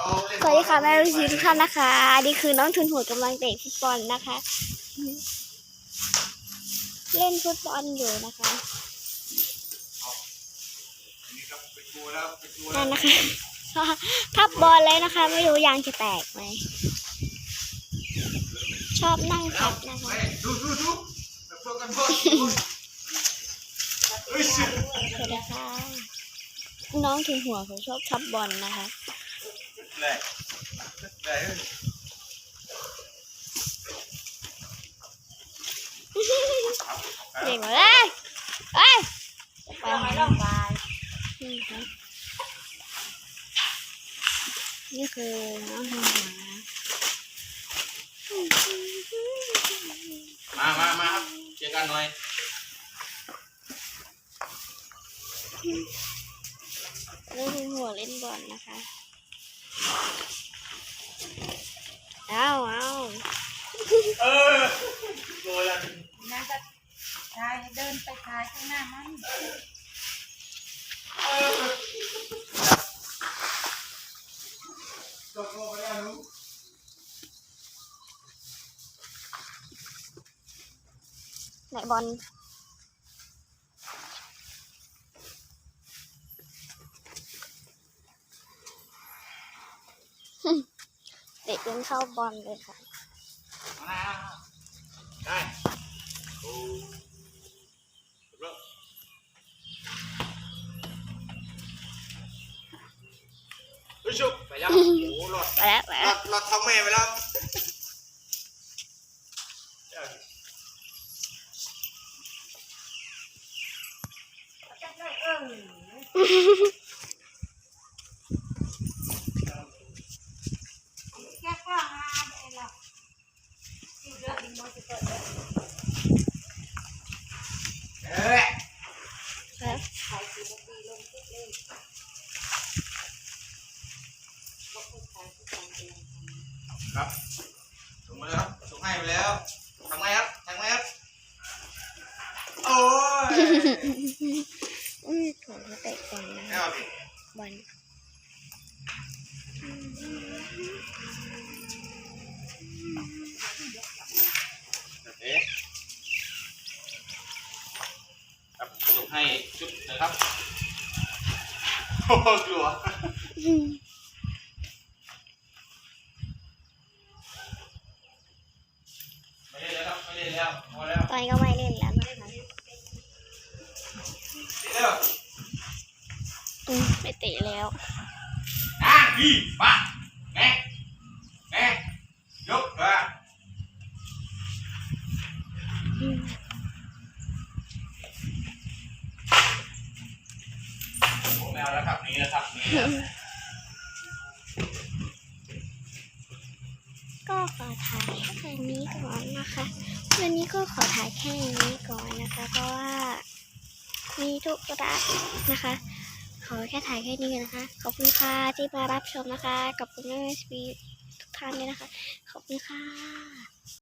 สวัสดีค่ะแม่รู้สีทุกท่านนะคะนี่คือน้องทุนหัวกำลังเตะฟุตบอลนะคะ เล่นฟุตบอลอยู่นะคะนั่นนะคะทับบอลเลยนะคะ ไม่รู้ยางจะแตกไหมชอบนั่งทับนะคะดูดูดูแบบพวกกันพวกเฮ้ยสิสวัสดีค่ะน้องทุนหัวเขาชอบทับบอลนะคะ แหละแหละเก่งมาเลยเอ้ยไปหาน้องบายนี่คือน้องหัวมามามาครับเจอกันหน่อยน้องทุนหัวเล่นบอลนะคะเอาเอา เออโดนแล้วนั่นก็ชายเดินไปขายข้างหน้ามันตกลงไปแล้วนุ๊กไหนบอลเตะจนเข้าบอลเลยค่ะ มาได้โอ้เริ่มเฮ้ย ชุบไปแล้วโอ้โหหลอดไปแล้วไปหลแล้อวดหลอดท้องแม่ไปแล้ว เออแค่กล้องมาได้หรอกอีกเรื่องหนึงมันจะเกิดเลย เอ้ย แล้ว ขายสีมันดีลงทุกเลยบอกผู้ชายผู้ชายเป็นยังไง ครับส่งมาแล้วส่งให้ไปแล้วทำไงครับทำไงครับโอ้ยอุ้ยผมจะเตะบอลนะไม่เอาดิบอลเอ๊ะครับส่งให้ชุดนะครับโอ้โหกลัว ไม่เล่นแล้วครับไม่เล่นแล้วพอแล้วตอนนี้ก็ไม่เล่นแล้วนะคะเดี๋ยวอืมไม่เตะแล้วอะดีมาแง่แง่ยกมาอืมผมไม่เอาแล้วครับนี่นะครับนี่นะครับก็ขอถ่ายแค่นี้ก่อนนะคะ วันนี้ก็ขอถ่ายแค่นี้ก่อนนะคะ เพราะว่ามีทุกระนะคะ ขอแค่ถ่ายแค่นี้นนะคะ ขอบคุณค่ะที่มารับชมนะคะ ขอบคุณแม่สปีทุกท่านด้วยนะคะ ขอบคุณค่ะ